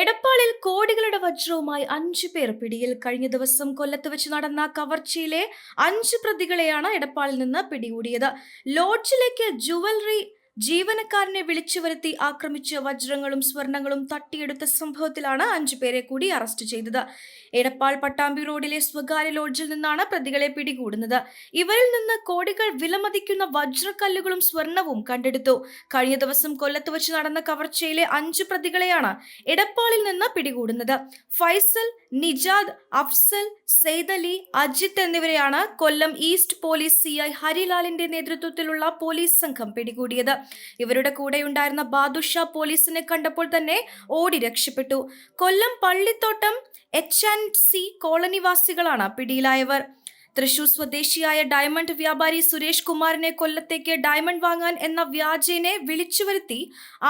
എടപ്പാളിൽ കോടികളുടെ വജ്രവുമായി അഞ്ചു പേർ പിടിയിൽ കഴിഞ്ഞ ദിവസം കൊല്ലത്ത് വെച്ച് നടന്ന കവർച്ചയിലെ അഞ്ച് പ്രതികളെയാണ് എടപ്പാളിൽ നിന്ന് പിടികൂടിയത്. ലോഡ്ജിലേക്ക് ജുവലറി ജീവനക്കാരനെ വിളിച്ചു വരുത്തി ആക്രമിച്ച് വജ്രങ്ങളും സ്വർണങ്ങളും തട്ടിയെടുത്ത സംഭവത്തിലാണ് അഞ്ചു പേരെ കൂടി അറസ്റ്റ് ചെയ്തത്. എടപ്പാൾ പട്ടാമ്പി റോഡിലെ സ്വകാര്യ ലോഡ്ജിൽ നിന്നാണ് പ്രതികളെ പിടികൂടുന്നത്. ഇവരിൽ നിന്ന് കോടികൾ വിലമതിക്കുന്ന വജ്രക്കല്ലുകളും സ്വർണവും കണ്ടെടുത്തു. കഴിഞ്ഞ ദിവസം കൊല്ലത്ത് വെച്ച് നടന്ന കവർച്ചയിലെ അഞ്ചു പ്രതികളെയാണ് എടപ്പാളിൽ നിന്ന് പിടികൂടുന്നത്. ഫൈസൽ നിജാദ് അഫ്സൽ സെയ്ദലി അജിത്ത് എന്നിവരെയാണ് Kollam east police C I ഹരിലാലിന്റെ നേതൃത്വത്തിലുള്ള പോലീസ് സംഘം പിടികൂടിയത്. ഇവരുടെ കൂടെയുണ്ടായിരുന്ന ബാദുഷ പോലീസിനെ കണ്ടപ്പോൾ തന്നെ ഓടി രക്ഷപ്പെട്ടു. Kollam Pallithottam H and C കോളനിവാസികളാണ് പിടിയിലായവർ. തൃശൂർ സ്വദേശിയായ ഡയമണ്ട് വ്യാപാരി സുരേഷ് കുമാറിനെ കൊല്ലത്തേക്ക് ഡയമണ്ട് വാങ്ങാൻ എന്ന വ്യാജേനെ വിളിച്ചുവരുത്തി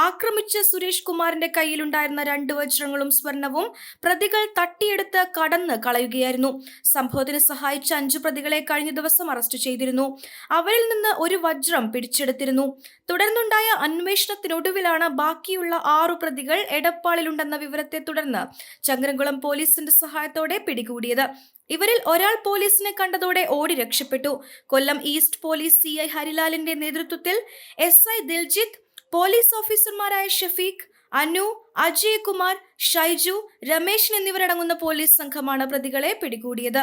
ആക്രമിച്ച സുരേഷ് കുമാറിന്റെ കയ്യിലുണ്ടായിരുന്ന രണ്ട് വജ്രങ്ങളും സ്വർണവും പ്രതികൾ തട്ടിയെടുത്ത് കടന്ന് കളയുകയായിരുന്നു. സംഭവത്തിന് സഹായിച്ച അഞ്ചു പ്രതികളെ കഴിഞ്ഞ ദിവസം അറസ്റ്റ് ചെയ്തിരുന്നു. അവരിൽ നിന്ന് ഒരു വജ്രം പിടിച്ചെടുത്തിരുന്നു. തുടർന്നുണ്ടായ അന്വേഷണത്തിനൊടുവിലാണ് ബാക്കിയുള്ള ആറു പ്രതികൾ എടപ്പാളിലുണ്ടെന്ന വിവരത്തെ തുടർന്ന് ചങ്ങരംകുളം പോലീസിന്റെ സഹായത്തോടെ പിടികൂടിയത്. ഇവരിൽ ഒരാൾ പോലീസിനെ കണ്ടതോടെ ഓടി രക്ഷപ്പെട്ടു. Kollam east police C I ഹരിലാലിന്റെ നേതൃത്വത്തിൽ എസ് ഐ ദിൽജിത്ത് പോലീസ് ഓഫീസർമാരായ ഷഫീഖ് അനു അജയ് കുമാർ ഷൈജു രമേശൻ എന്നിവരടങ്ങുന്ന പോലീസ് സംഘമാണ് പ്രതികളെ പിടികൂടിയത്.